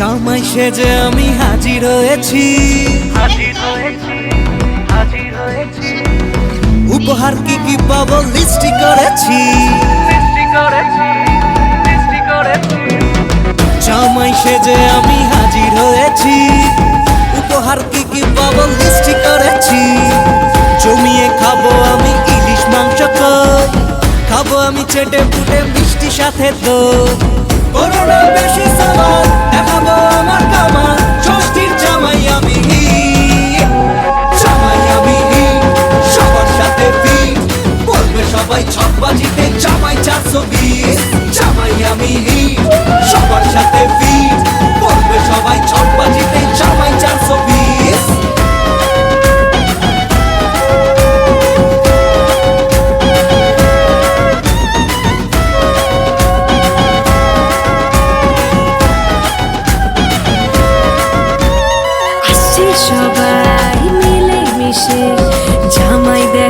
জামাই সেজে আমি হাজির হয়েছি। হাজির হয়েছি হাজির হয়েছি। উপহার কি কি পাবো লিস্টি করেছি। জামাই সেজে আমি হাজির হয়েছি। উপহার কি কি পাবো লিস্টি করেছি। জমিয়ে খাব আমি ইলিশ মাংস খাব আমি চেটে ফুটে মিষ্টি সাথে তো।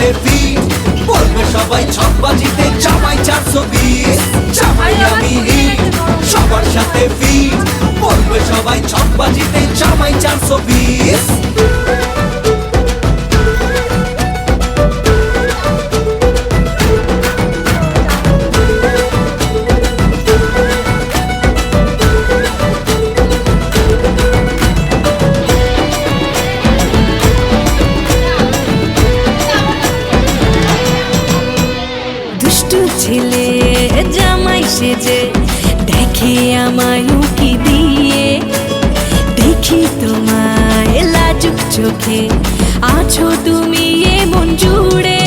সবার সাথে পড়বে সবাই ছকবাজিতে জামাই চারশো বিশ জামাই আমি জামাই সেজে দেখে আমায় উকি দিয়ে। দেখি তোমায় লাজুক চোখে আছো তুমি এমন জুড়ে।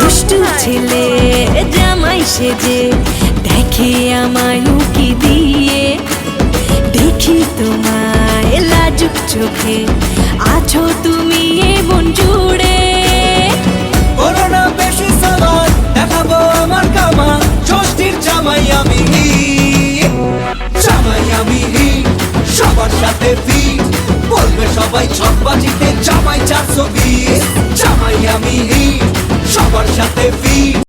দুষ্টু ছেলে জামাই সেজে দেখে আমায় উকি দিয়ে। দেখি তোমায় লাজুক চোখে আছো তুমি ছকবাজিতে জামাই চারশো বিশ জামাই আমি সবার সাথে ফিট